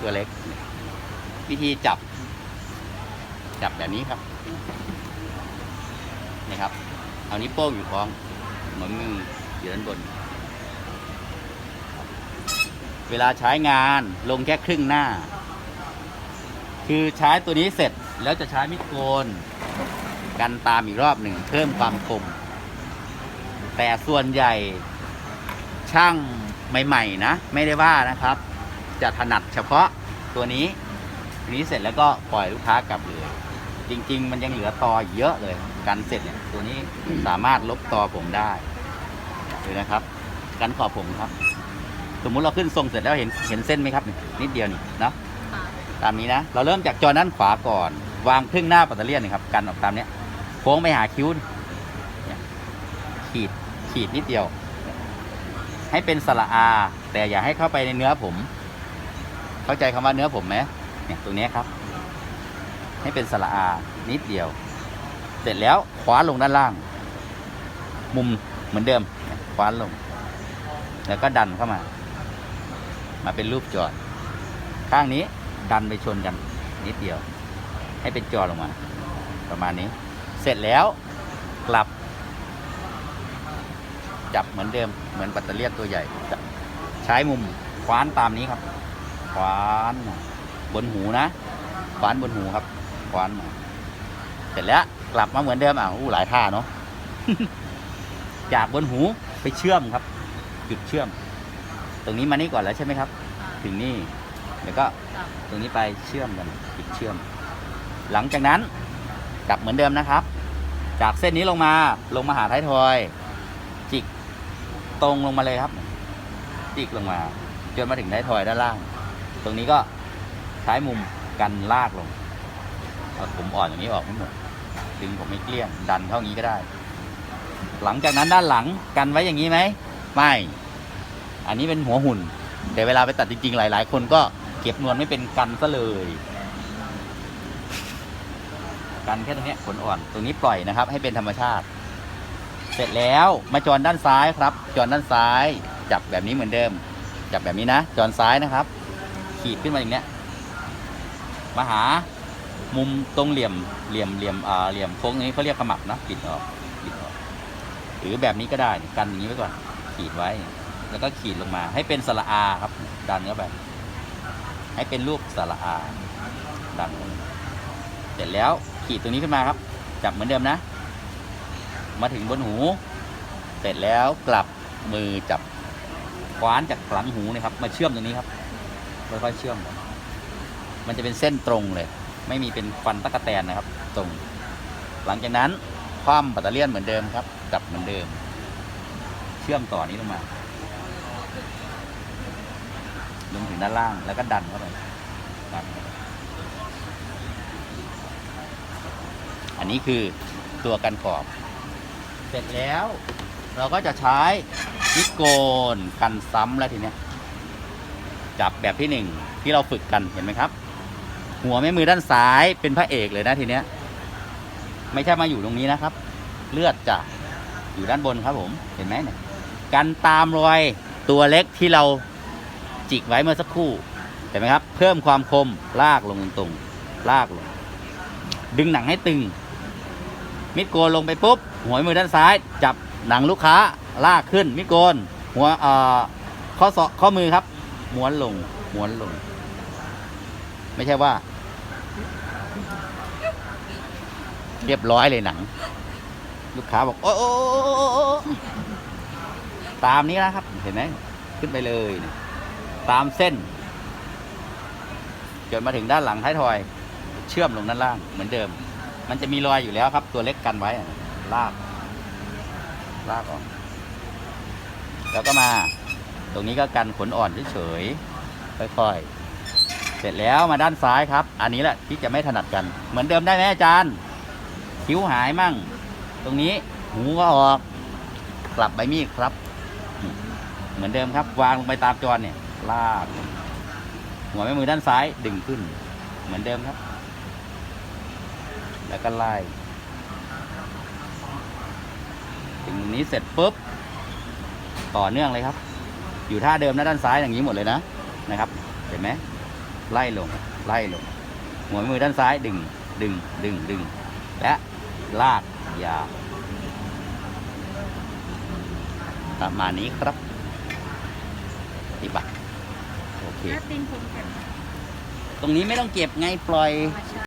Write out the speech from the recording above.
ตัวเล็ก วิธีจับ จับแบบนี้ครับนี่ครับ เอานิ้วโป้งอยู่ท้องเหมือนมืออยู่ด้านบน เวลาใช้งานลงแค่ครึ่งหน้า คือใช้ตัวนี้เสร็จแล้วจะใช้มิดโกน กันตามอีกรอบหนึ่งเพิ่มความคม แต่ส่วนใหญ่ช่างใหม่ ๆ นะ ไม่ได้ว่านะครับ จะถนัดเฉพาะตัวนี้ตัวนี้เสร็จแล้วก็ปล่อยลูกค้ากลับเลยจริง ๆ มันยังเหลือตออีกเยอะเลยกันเสร็จเนี่ยตัวนี้สามารถลบตอผมได้ดูนะครับกันขอบผมครับ สมมุติเราขึ้นทรงเสร็จแล้วเห็นเห็นเส้นไหมครับนี่นิดเดียวนี่เนาะค่ะตามนี้นะ เราเริ่มจากจอด้านขวาก่อน วางครึ่งหน้าปัตเตอร์เลียนนะครับ กันออกตามเนี้ยโค้งไปหาคิ้วเนี่ยขีดขีดนิดเดียว ให้เป็นสระอา แต่อย่าให้เข้าไปในเนื้อผม เข้าใจคำว่าเนื้อผมไหมเนี่ยตรงนี้ครับ ให้เป็นสระอานิดเดียว เสร็จแล้วคว้าลงด้านล่าง มุมเหมือนเดิมคว้าลง แล้วก็ดันเข้ามา มาเป็นรูปจอด ข้างนี้ดันไปชนกัน นิดเดียว ให้เป็นจอลงมา ประมาณนี้ เสร็จแล้วกลับ จับเหมือนเดิมเหมือนปัตเตอร์เลียนตัวใหญ่ ใช้มุมคว้านตามนี้ครับ คว้านบนหูนะคว้านบนหูครับคว้านเสร็จแล้วกลับมาเหมือนเดิมอะอู้หลายท่าเนาะจากบนหูไปเชื่อมครับ จุดเชื่อม ตรงนี้มานี่ก่อนแล้วใช่ไหมครับ ถึงนี่แล้วก็ตรงนี้ไปเชื่อมกันปิดเชื่อม หลังจากนั้นกลับเหมือนเดิมนะครับ จากเส้นนี้ลงมาลงมาหาท้ายทอย จิกตรงลงมาเลยครับจิกลงมา จนมาถึงท้ายทอยด้านล่าง ตรงนี้ก็ใช้มุมกันลากลงเอาผมอ่อนอย่างนี้ออกไม่หมดดึงผมไม่เกลี้ยงดันเท่านี้ก็ได้ หลังจากนั้นด้านหลังกันไว้อย่างนี้ไหมไม่ อันนี้เป็นหัวหุ่นแต่เวลาไปตัดจริงๆ หลาย ๆ คนก็เก็บนวลไม่เป็นกันซะเลยกันแค่ตรงนี้ขนอ่อนตรงนี้ปล่อยนะครับ ให้เป็นธรรมชาติ เสร็จแล้วมาจรด้านซ้ายครับจรด้านซ้าย จับแบบนี้เหมือนเดิม จับแบบนี้นะจรซ้ายนะครับ ขีดขึ้นมาอย่างเนี้ยมาหามุมตรงเหลี่ยมเหลี่ยมเหลี่ยมอ่าเหลี่ยมโค้งนี้เขาเรียกขมับนะปิดออกปิดออก หรือแบบนี้ก็ได้กันอย่างนี้ไว้ก่อนขีดไว้ แล้วก็ขีดลงมา ให้เป็นสระอาครับ ดันเข้าไปให้เป็นรูปสระอาดันเสร็จแล้วขีดตรงนี้ขึ้นมาครับ จับเหมือนเดิมนะ มาถึงบนหู เสร็จแล้วกลับมือจับคว้านจากหลังหูนะครับ มาเชื่อมตรงนี้ครับ ค่อยๆเชื่อม มันจะเป็นเส้นตรงเลย ไม่มีเป็นฟันตะกะแตนนะครับ ตรง หลังจากนั้นคว่ำปัตเตอร์เลียนเหมือนเดิมครับจับเหมือนเดิม เชื่อมต่อนี้ลงมาลงถึงด้านล่างแล้วก็ดันเข้าไปดันอันนี้คือตัวกันขอบ เสร็จแล้ว เราก็จะใช้มิโกนกันซ้ำแล้วทีเนี้ย จับแบบที่หนึ่งที่เราฝึกกันเห็นไหมครับ หัวแม่มือด้านซ้ายเป็นพระเอกเลยนะทีเนี้ย ไม่ใช่มาอยู่ตรงนี้นะครับ เลือดจะอยู่ด้านบนครับผมเห็นไหมเนี่ยกันตามรอยตัวเล็กที่เราจิกไว้เมื่อสักครู่เห็นไหมครับ เพิ่มความคมลากลงตรงๆลากลง ดึงหนังให้ตึง มิดโกนลงไปปุ๊บหัวมือด้านซ้าย จับหนังลูกค้าลากขึ้นมิดโกนหัวข้อศอกข้อมือครับ ม้วนลง ม้วนลง ไม่ใช่ว่า เรียบร้อยเลยหนัง ลูกค้าบอก โอ้โอตามนี้นะครับ เห็นไหมขึ้นไปเลยตามเส้นจนมาถึงด้านหลังท้ายทอย เชื่อมลงด้านล่างเหมือนเดิม มันจะมีรอยอยู่แล้วครับ ตัวเล็กกันไว้ลากลากออก แล้วก็มา ตรงนี้ก็กันขนอ่อนเฉยๆค่อยๆ เสร็จแล้วมาด้านซ้ายครับ อันนี้แหละที่จะไม่ถนัดกัน เหมือนเดิมได้ไหมอาจารย์ คิ้วหายมั่ง ตรงนี้หูก็ออก กลับใบมีดครับ เหมือนเดิมครับ วางลงไปตามจอเนี่ย ลาก หัวแม่มือด้านซ้ายดึงขึ้น เหมือนเดิมครับ แล้วก็ไล่ถึงนี้เสร็จปุ๊บ ต่อเนื่องเลยครับ อยู่ท่าเดิมนะด้านซ้ายอย่างนี้หมดเลยนะนะครับ เห็นไหมไล่ลงไล่ลงหัวมือด้านซ้ายดึงดึงดึงดึง และลากยาวประมาณนี้ครับดีปะโอเค ถ้าตีนผมเก็บตรงนี้ไม่ต้องเก็บไงปล่อย ธรรมชาติ